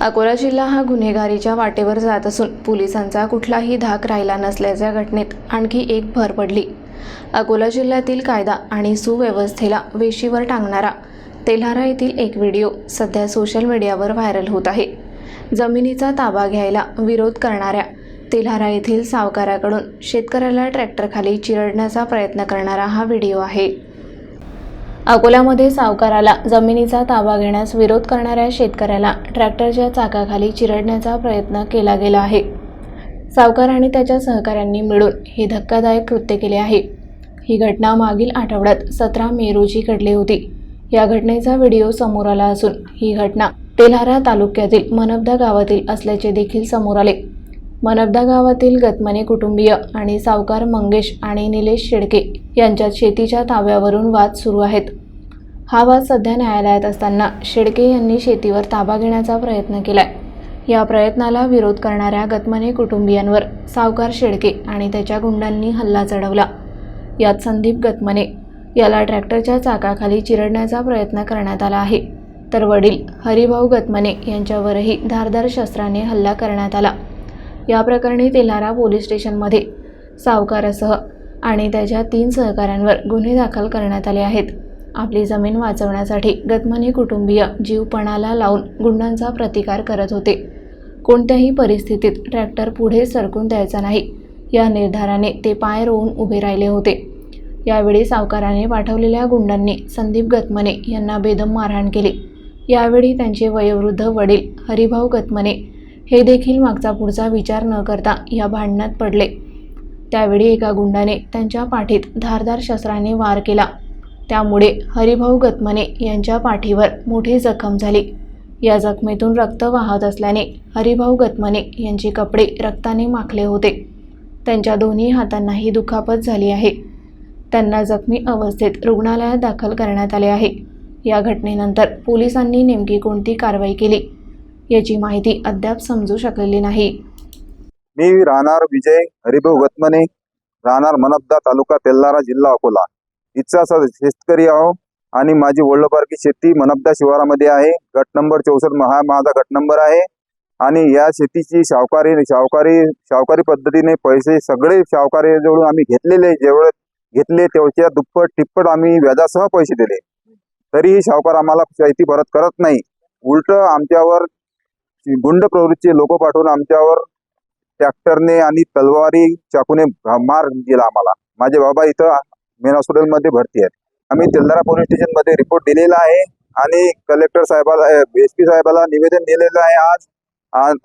अकोला जिल्हा हा गुन्हेगारीच्या वाटेवर जात असून पोलिसांचा कुठलाही धाक राहिला नसल्याच्या घटनेत आणखी एक भर पडली. अकोला जिल्ह्यातील कायदा आणि सुव्यवस्थेला वेशीवर टांगणारा तेल्हारा येथील एक व्हिडिओ सध्या सोशल मीडियावर व्हायरल होत आहे. जमिनीचा ताबा घ्यायला विरोध करणाऱ्या तेल्हारा येथील सावकाराकडून शेतकऱ्याला ट्रॅक्टरखाली चिरडण्याचा प्रयत्न करणारा हा व्हिडिओ आहे. अकोल्यामध्ये सावकाराला जमिनीचा ताबा घेण्यास विरोध करणाऱ्या शेतकऱ्याला ट्रॅक्टरच्या चाकाखाली चिरडण्याचा प्रयत्न केला गेला आहे. सावकार आणि त्याच्या सहकाऱ्यांनी मिळून हे धक्कादायक कृत्य केले आहे. ही घटना मागील आठवड्यात सतरा मे रोजी घडली होती. या घटनेचा व्हिडिओ समोर आला असून ही घटना तेल्हारा तालुक्यातील मनबदा गावातील असल्याचे देखील समोर आले. मनबदा गावातील गतमने कुटुंबीय आणि सावकार मंगेश आणि निलेश शेडके यांच्यात शेतीच्या ताब्यावरून वाद सुरू आहेत. हा वाद सध्या न्यायालयात असताना शेडके यांनी शेतीवर ताबा घेण्याचा प्रयत्न केलाय. या प्रयत्नाला विरोध करणाऱ्या गतमने कुटुंबियांवर सावकार शेडके आणि त्याच्या गुंडांनी हल्ला चढवला. यात संदीप गतमने याला ट्रॅक्टरच्या चाकाखाली चिरडण्याचा प्रयत्न करण्यात आला आहे. तर वडील हरिभाऊ गतमने यांच्यावरही धारदार शस्त्राने हल्ला करण्यात आला. या प्रकरणी तेल्हारा पोलीस स्टेशनमध्ये सावकारासह आणि त्याच्या तीन सहकाऱ्यांवर गुन्हे दाखल करण्यात आले आहेत. आपली जमीन वाचवण्यासाठी गतमनी कुटुंबीय जीवपणाला लावून गुंडांचा प्रतिकार करत होते. कोणत्याही परिस्थितीत ट्रॅक्टर पुढे सरकून द्यायचा नाही. या निर्धाराने ते पाय रोवून उभे राहिले होते. यावेळी सावकाराने पाठवलेल्या गुंडांनी संदीप गतमने यांना बेदम मारहाण केली. यावेळी त्यांचे वयोवृद्ध वडील हरिभाऊ गतमने हे देखील मागचा पुढचा विचार न करता या भांडणात पडले. त्यावेळी एका गुंडाने त्यांच्या पाठीत धारदार शस्त्राने वार केला. त्यामुळे हरिभाऊ गतमने यांच्या पाठीवर मोठी जखम झाली. या जखमेतून रक्त वाहत असल्याने हरिभाऊ गतमने यांचे कपडे रक्ताने माखले होते. त्यांच्या दोन्ही हातांनाही दुखापत झाली आहे. त्यांना जखमी अवस्थेत रुग्णालयात दाखल करण्यात आले आहे. या घटनेनंतर पोलिसांनी नेमकी कोणती कारवाई केली? याची माहिती अद्याप समजू शकलेली नाही. मी राहणार विजय हरिभाऊ गतमने राहणार मनपदा तालुका तेल्हारा जिल्हा अकोला. इथचा शेतकरी आहो आणि माझी वडलोबारकी शेती मनपदा शिवारामध्ये आहे. गट नंबर चौसष्ट हा माझा गट नंबर आहे. आणि या शेतीची शावकारी शावकारी शावकारी पद्धतीने पैसे सगळे शावकारीजवळून आम्ही घेतलेले जेवढे घेतले तेवढ्या दुप्पट तिप्पट आम्ही व्याजासह पैसे दिले. तरीही शावकार आम्हाला शेती परत करत नाही. उलट आमच्यावर गुंड प्रवृत्तीचे लोक पाठवून आमच्यावर ट्रॅक्टरने आणि तलवारी चाकूने मार दिला आम्हाला. माझे बाबा इथं मेन हॉस्पिटलमध्ये भरती आहेत. आम्ही तेलदारा पोलीस स्टेशनमध्ये रिपोर्ट दिलेला आहे आणि कलेक्टर साहेबाला एस पी साहेबाला निवेदन दिलेलं आहे आज.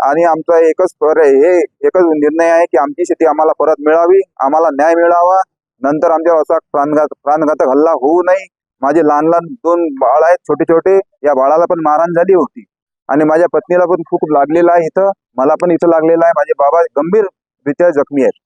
आणि आमचा एकच पर हे एकच निर्णय आहे की आमची शेती आम्हाला परत मिळावी आम्हाला न्याय मिळावा. नंतर आमच्यावर असा प्राणघात प्राणघातक हल्ला होऊ नये. माझे लहान लहान दोन बाळ आहेत छोटे छोटे या बाळाला पण मारहाण झाली होती. आणि माझ्या पत्नीला पण खूप लागलेला आहे इथं. मला पण इथं लागलेला आहे. माझे बाबा गंभीर रित्या जखमी आहेत.